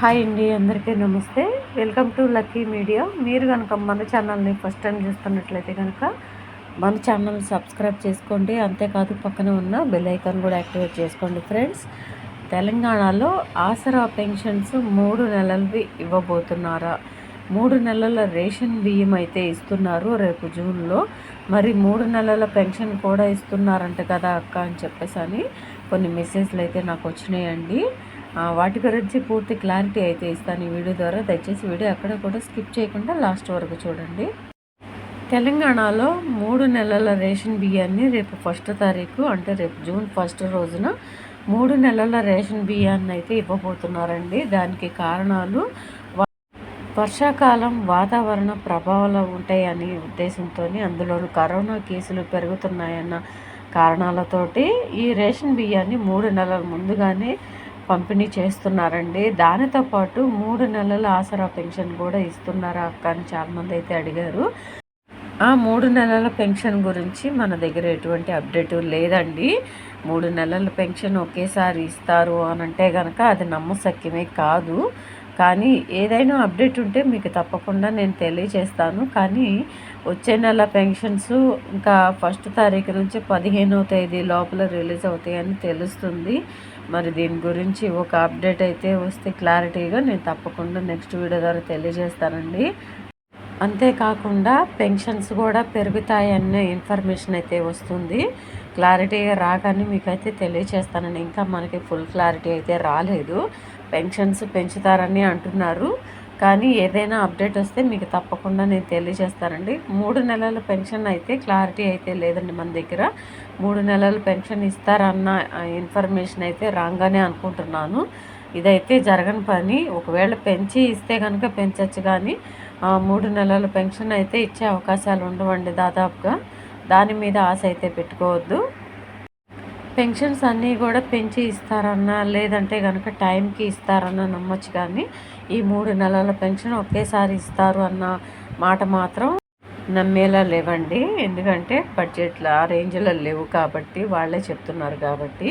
Hi అండి అందరికీ నమస్తే. Welcome to lucky media. మీరు కనుక మన ఛానల్ని ఫస్ట్ టైం చూస్తున్నట్లయితే కనుక మన ఛానల్ సబ్స్క్రైబ్ చేసుకోండి. అంతేకాదు పక్కన ఉన్న బెల్ ఐకాన్ కూడా యాక్టివేట్ చేసుకోండి ఫ్రెండ్స్. తెలంగాణలో ఆసరా పెన్షన్స్ మూడు నెలలవి ఇవ్వబోతున్నారా? మూడు నెలల రేషన్ బియ్యం అయితే ఇస్తున్నారు రేపు జూన్లో. మరి మూడు నెలల పెన్షన్ కూడా ఇస్తున్నారంట కదా అక్క అని చెప్పేసి అని కొన్ని మెసేజ్లు అయితే నాకు వచ్చినాయండి. వాటి గురించి పూర్తి క్లారిటీ అయితే ఇస్తాను ఈ వీడియో ద్వారా. దయచేసి వీడియో అక్కడ కూడా స్కిప్ చేయకుండా లాస్ట్ వరకు చూడండి. తెలంగాణలో మూడు నెలల రేషన్ బియ్యాన్ని రేపు ఫస్ట్ తారీఖు అంటే రేపు జూన్ ఫస్ట్ రోజున మూడు నెలల రేషన్ బియ్యాన్ని అయితే ఇవ్వబోతున్నారండి. దానికి కారణాలు వర్షాకాలం వాతావరణ ప్రభావాలు ఉంటాయని ఉద్దేశంతో అందులోనూ కరోనా కేసులు పెరుగుతున్నాయన్న కారణాలతోటి ఈ రేషన్ బియ్యాన్ని మూడు నెలల ముందుగానే పంపిణీ చేస్తున్నారండి. దానితో పాటు మూడు నెలల ఆసరా పెన్షన్ కూడా ఇస్తున్నారా అక్క అని చాలామంది అయితే అడిగారు. ఆ మూడు నెలల పెన్షన్ గురించి మన దగ్గర ఎటువంటి అప్డేట్ లేదండి. మూడు నెలల పెన్షన్ ఒకేసారి ఇస్తారు అని అంటే కనుక అది నమ్మసక్యమే కాదు. కానీ ఏదైనా అప్డేట్ ఉంటే మీకు తప్పకుండా నేను తెలియజేస్తాను. కానీ వచ్చే నెల పెన్షన్స్ ఇంకా ఫస్ట్ తారీఖు నుంచి పదిహేనవ తేదీ లోపల రిలీజ్ అవుతాయని తెలుస్తుంది. మరి దీని గురించి ఒక అప్డేట్ అయితే వస్తే క్లారిటీగా నేను తప్పకుండా నెక్స్ట్ వీడియో ద్వారా తెలియజేస్తానండి. అంతేకాకుండా పెన్షన్స్ కూడా పెరుగుతాయన్న ఇన్ఫర్మేషన్ అయితే వస్తుంది. క్లారిటీగా రాగానే మీకైతే తెలియజేస్తానండి. ఇంకా మనకి ఫుల్ క్లారిటీ అయితే రాలేదు. పెన్షన్స్ పెంచుతారని అంటున్నారు. కానీ ఏదైనా అప్డేట్ వస్తే మీకు తప్పకుండా నేను తెలియజేస్తానండి. మూడు నెలల పెన్షన్ అయితే క్లారిటీ అయితే లేదండి మన దగ్గర. మూడు నెలల పెన్షన్ ఇస్తారన్న ఇన్ఫర్మేషన్ అయితే రాగానే అనుకుంటున్నాను. ఇదైతే జరగని పని. ఒకవేళ పెంచి ఇస్తే కనుక పెంచవచ్చు కానీ మూడు నెలల పెన్షన్ అయితే ఇచ్చే అవకాశాలు ఉండవండి దాదాపుగా. దాని మీద ఆశ అయితే పెట్టుకోవద్దు. పెన్షన్స్ అన్నీ కూడా పెంచి ఇస్తారన్నా లేదంటే కనుక టైంకి ఇస్తారన్న నమ్మచ్చు కానీ ఈ మూడు నెలల పెన్షన్ ఒకేసారి ఇస్తారు అన్న మాట మాత్రం నమ్మేలా లేవండి. ఎందుకంటే బడ్జెట్లో ఆ రేంజ్లో లేవు కాబట్టి వాళ్ళే చెప్తున్నారు కాబట్టి.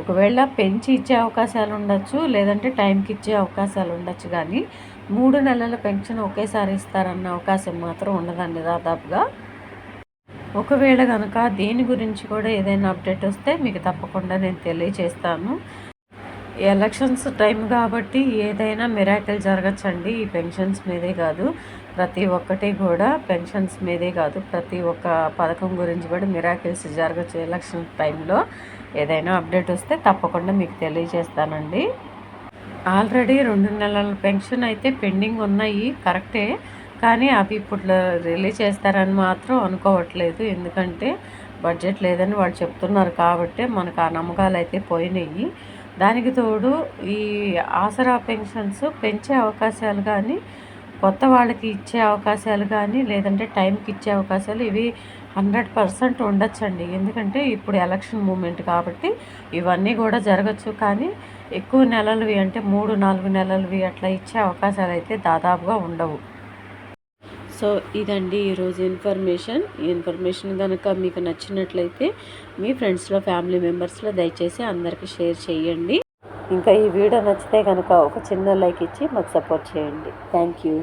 ఒకవేళ పెంచి ఇచ్చే అవకాశాలు ఉండొచ్చు లేదంటే టైంకి ఇచ్చే అవకాశాలు ఉండొచ్చు కానీ మూడు నెలల పెన్షన్ ఒకేసారి ఇస్తారన్న అవకాశం మాత్రం ఉండదండి దాదాపుగా. ఒకవేళ కనుక దీని గురించి కూడా ఏదైనా అప్డేట్ వస్తే మీకు తప్పకుండా నేను తెలియచేస్తాను. ఎలక్షన్స్ టైం కాబట్టి ఏదైనా మిరాకిల్ జరగచ్చండి. ఈ పెన్షన్స్ మీదే కాదు ప్రతి ఒక్కటి కూడా పెన్షన్స్ మీదే కాదు. ప్రతి ఒక్క పథకం గురించి కూడా మిరాకిల్స్ జరగచ్చు ఎలక్షన్ టైంలో. ఏదైనా అప్డేట్ వస్తే తప్పకుండా మీకు తెలియజేస్తానండి ఆల్రెడీ రెండు నెలల పెన్షన్ అయితే పెండింగ్ ఉన్నాయి. కరెక్టే. కానీ అవి ఇప్పుడు రిలీజ్ చేస్తారని మాత్రం అనుకోవట్లేదు. ఎందుకంటే బడ్జెట్ లేదని వాళ్ళు చెప్తున్నారు కాబట్టి మనకు ఆ నమ్మకాలు అయితే పోయినాయి. దానికి తోడు ఈ ఆసరా పెన్షన్స్ పెంచే అవకాశాలు కానీ కొత్త వాళ్ళకి ఇచ్చే అవకాశాలు కానీ లేదంటే టైంకి ఇచ్చే అవకాశాలు ఇవి హండ్రెడ్ పర్సెంట్ ఉండొచ్చండి. ఎందుకంటే ఇప్పుడు ఎలక్షన్ మూమెంట్ కాబట్టి ఇవన్నీ కూడా జరగచ్చు. కానీ ఎక్కువ నెలలువి అంటే మూడు నాలుగు నెలలువి అట్లా ఇచ్చే అవకాశాలు అయితే దాదాపుగా ఉండవు. సో ఇదండి ఈరోజు ఇన్ఫర్మేషన్. ఈ ఇన్ఫర్మేషన్ కనుక మీకు నచ్చినట్లయితే మీ ఫ్రెండ్స్లో ఫ్యామిలీ మెంబర్స్లో దయచేసి అందరికీ షేర్ చేయండి. ఇంకా ఈ వీడియో నచ్చితే కనుక ఒక చిన్న లైక్ ఇచ్చి మాకు సపోర్ట్ చేయండి. Thank you.